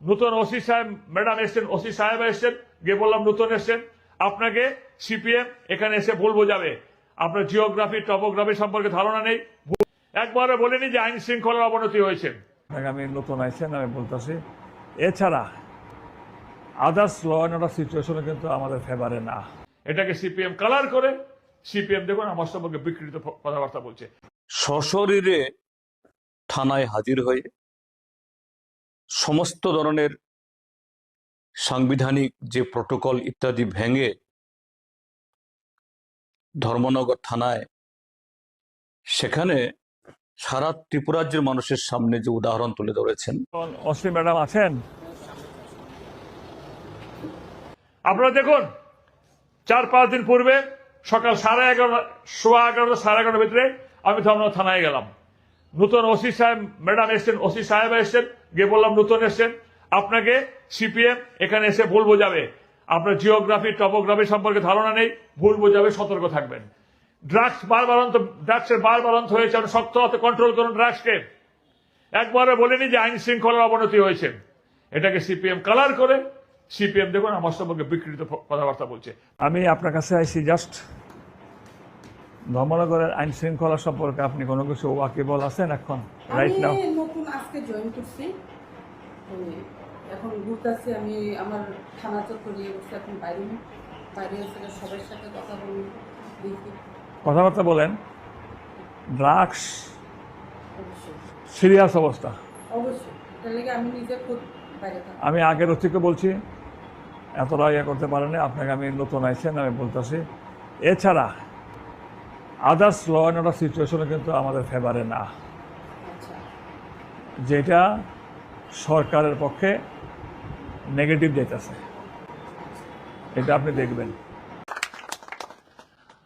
নতুন ওসি সাহেব ম্যাডাম এসছেন ওসি সাহেব এসছেন গিয়ে বললাম নতুন এসছেন। আপনাকে সিপিএম এখানে এসে ভুল বোঝাবে আপনার জিওগ্রাফি টপোগ্রাফি সম্পর্কে ধারণা নেই। একবারে বলেনি যে আইন শৃঙ্খলার অবনতি হয়েছে। আমি নতুন আইসেন আমি বলতেছি এছাড়া আদার্স ল অ্যান্ড অর্ডার সিচুয়েশনে কিন্তু আমাদের ফেভারে না। এটাকে সিপিএম কালার করে সিপিএম দেখুন আমার সম্পর্কে বিকৃত কথাবার্তা বলছে। সশরীরে থানায় হাজির হয়ে সমস্ত ধরনের সাংবিধানিক যে প্রটোকল ইত্যাদি ভেঙে ধর্মনগর থানায়, সেখানে সারা ত্রিপুরাজ্যের মানুষের সামনে যে উদাহরণ তুলে ধরেছেন। অসি ম্যাডাম আছেন? আপনারা দেখুন, চার পাঁচ দিন পূর্বে সকাল সাড়ে এগারোটা, সোয়া এগারোটা, সাড়ে এগারোটার ভিতরে আমি ধর্মনগর থানায় গেলাম। নতুন ওসি সাহেব, ম্যাডাম এসছেন, ওসি সাহেব এসছেন, গিয়ে বললাম, নতুন এসছেন। আপনাকে সিপিএম এখানে এসে ভুল বোঝাবে। আপনার জিওগ্রাফি, টপোগ্রাফি সম্পর্কে ধারণা নেই, ভুল বোঝাবে, সতর্ক থাকবেন। ড্রাগস বারবার অন্ত, ড্রাগসের বারবার অন্ত হয়েছে, আপনি শক্ত হাতে কন্ট্রোল করুন ড্রাগসকে। একবারে বলেনি যে আইন শৃঙ্খলার অবনতি হয়েছে। এটাকে সিপিএম কালার করে, সিপিএম দেখুন, আমার সম্পর্কে বিকৃত কথাবার্তা বলছে। আমি আপনার কাছে আইসি জাস্ট ধর্মনগরের আইন শৃঙ্খলা সম্পর্কে আপনি কোনো কিছু ওয়াকিবল আছেন এখন রাইট নাও নতুন আজকে জয়েন করছি। এখন ঘুরতেছি আমি আমার থানা চত্বরে বসে এখন বাইরে বাইরে এসে সবার সাথে কথা বলি কথাবার্তা বলেন। ড্রাগস সিরিয়াস অবস্থা। অবশ্যই। আমি আগের অতিকে বলছি এতটা ইয়ে করতে পারেনি আপনাকে আমি নতুন আইসেন আমি বলতেছি। এছাড়া আদার্স ল অ্যান্ড অর্ডার সিচুয়েশনে কিন্তু আমাদের ফেভারে না। যেটা সরকারের পক্ষে নেগেটিভ যেতেছে এটা আপনি দেখবেন।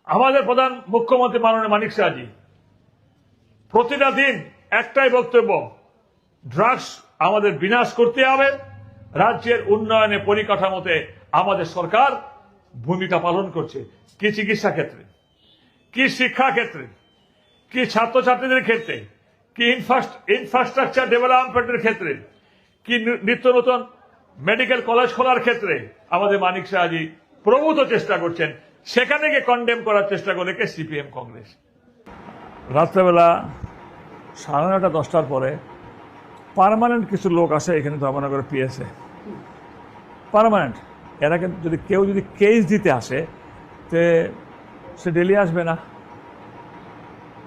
আমাদের প্রধান মুখ্যমন্ত্রী মাননীয় মানিক শাহজি প্রতিটা দিন একটাই বক্তব্য ড্রাগস আমাদের বিনাশ করতে হবে, রাজ্যের উন্নয়নে পরিকাঠামোতে আমাদের সরকার ভূমিকা পালন করছে। কি চিকিৎসা ক্ষেত্রে? কি শিক্ষা ক্ষেত্রে? কি ছাত্রছাত্রীদের ক্ষেত্রে? কি ইনফ্রাস্ট্রাকচার ডেভেলপমেন্টের ক্ষেত্রে? কি নিত্য নতুন মেডিকেল কলেজ খোলার ক্ষেত্রে? আমাদের মানিক শাহজি প্রভূত চেষ্টা করছেন। সেখানে গিয়ে কন্ডেম করার চেষ্টা করে কে? সিপিএম কংগ্রেস। রাত্রেবেলা সাড়ে নটা দশটার পরে পার্মানেন্ট কিছু লোক আসে এখানে ধর্মনগরের পিএসএ পার্মানেন্ট এরা কিন্তু যদি কেউ যদি কেস দিতে আসে, তে সে ডেলি আসবে না।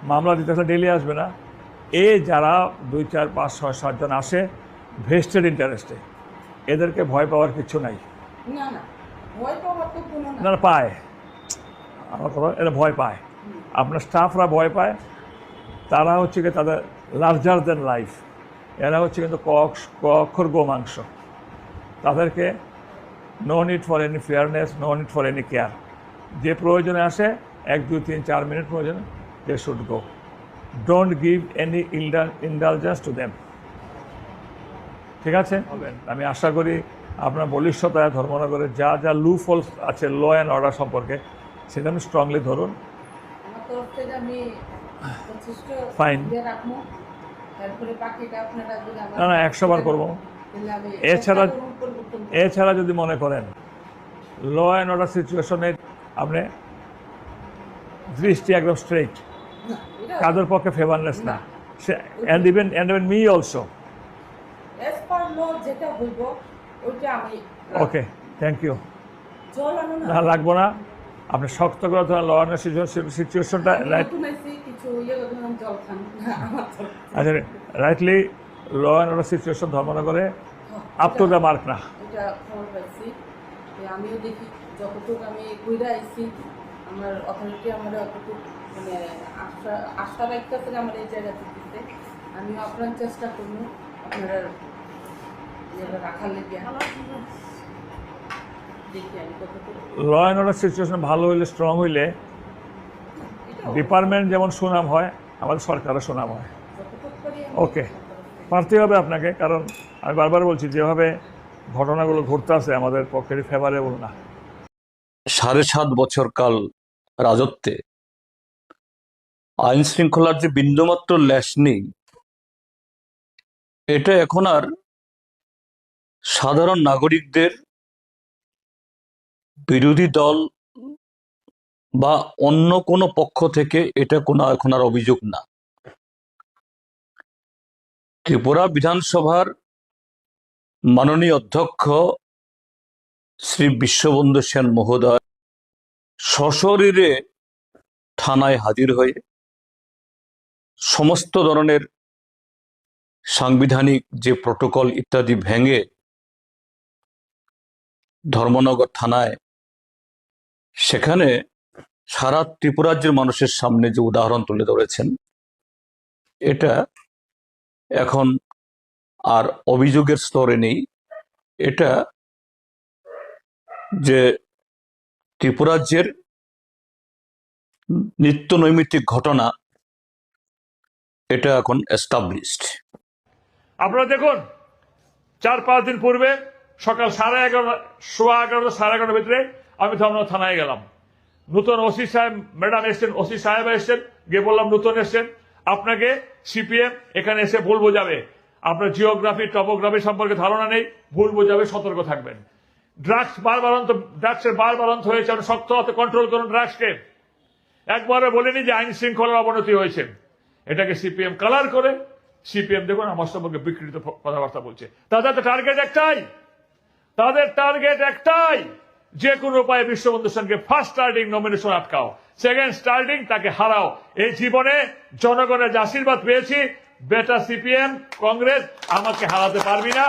মামলা দিতে আসলে ডেলি আসবে না। এ যারা দুই চার পাঁচ ছয় সাতজন আসে ভেস্টেড ইন্টারেস্টে এদেরকে ভয় পাওয়ার কিছু নাই। না না পায়। আমার কথা এরা ভয় পায়। আপনার স্টাফরা ভয় পায়। তারা হচ্ছে কি তাদের লার্জার দেন লাইফ এরা হচ্ছে কিন্তু ক অক্ষ- ক অক্ষর গোমাংস। তাদেরকে no need for any fairness no need for any care যে প্রয়োজনে আসে এক দুই তিন চার মিনিট প্রয়োজনে they should go don't give any indulgence to them ঠিক আছে? আমি আশা করি আপনার বলিষ্ঠতায় ধর্মনগরের যা যা লু ফলস আছে ল অ্যান্ড অর্ডার সম্পর্কে সেটা আমি স্ট্রংলি ধরুন। আমার না না একশো বার করব। এছাড়া-। এছাড়া যদি মনে করেন ল অ্যান্ড অর্ডার সিচুয়েশনে আপনি দৃষ্টি একদম স্ট্রেইট কাদের পক্ষে ফেভারনেস না। And even and even me also okay thank you না। লাগবো না। আপনি শক্ত করে ধরেন ল অ্যান্ড সিচুয়েশনটা রাইট আচ্ছা rightly law and order situation ধর্মনগরে up to the mark না। আমিও দেখি। যতটুকু আমি ঘুরে আইছি আমার অথরিটি আমার অতটুকু মানে আশা আশা রাখতেছে আমার এই জায়গাতে দিতে আমিও আপনার চেষ্টা করব আপনারা রাখার লেগে। দেখি ল অ্যান্ড অর্ডার সিচুয়েশন ভালো হইলে স্ট্রং হইলে ডিপার্টমেন্ট যেমন সুনাম হয় আমাদের সরকারও সুনাম হয়। আমি ওকে পারতে হবে আপনাকে কারণ আমি বারবার বলছি যেভাবে ঘটনাগুলো ঘটতে আছে আমাদের পক্ষেরই ফেভারেবল না। সাড়ে সাত বছর কাল রাজত্বে। আইন শৃঙ্খলার যে বিন্দুমাত্র ল্যাস নেই, এটা এখন আর সাধারণ নাগরিকদের বিরোধী দল বা অন্য কোনো পক্ষ থেকে এটা কোনো এখন আর অভিযোগ না। ত্রিপুরা বিধানসভার মাননীয় অধ্যক্ষ শ্রী বিশ্ববন্ধু সেন মহোদয় সশরীরে থানায় হাজির হয়ে সমস্ত ধরনের সাংবিধানিক যে প্রটোকল ইত্যাদি ভেঙে ধর্মনগর থানায়, সেখানে সারা ত্রিপুরাজ্যের মানুষের সামনে যে উদাহরণ তুলে ধরেছেন, এটা এখন আর অভিযোগের স্তরে নেই। এটা যে ত্রিপুরাজ্যের নিত্য নৈমিত্তিক ঘটনা, এটা এখন এস্টাবলিশড আপনারা দেখুন, চার পাঁচ দিন পূর্বে সকাল সাড়ে এগারোটা, সোয়া এগারোটা, সাড়ে এগারোটার ভিতরে আমি ধর্মনগর থানায় গেলাম। নতুন ওসি সাহেব, ম্যাডাম এসছেন, ওসি সাহেব এসছেন, গিয়ে বললাম, নতুন এসছেন, আপনাকে সিপিএম এখানে এসে ভুল বোঝাবে। আপনার জিওগ্রাফি টপোগ্রাফি সম্পর্কে ধারণা নেই, ভুল বোঝাবে, সতর্ক থাকবেন। ড্রাগস বারবার অন্ত ড্রাগসের বারবার অন্ত হয়েছে, আপনি শক্ত হাতে কন্ট্রোল করুন ড্রাগসকে একবারে বলেনি যে আইন শৃঙ্খলার অবনতি হয়েছে। এটাকে সিপিএম কালার করে সিপিএম দেখুন, আমার সম্পর্কে বিকৃত কথাবার্তা বলছে। তাদের তো টার্গেট একটাই। তাদের টার্গেট একটাই। যে কোনো উপায়ে বিশ্ববন্ধু সেনকে ফার্স্ট স্টার্টিং নমিনেশন আটকাও। সেকেন্ড স্টার্টিং তাকে হারাও। এই জীবনে জনগণের যে আশীর্বাদ পেয়েছি বেটা সিপিএম কংগ্রেস আমাকে হারাতে পারবি না।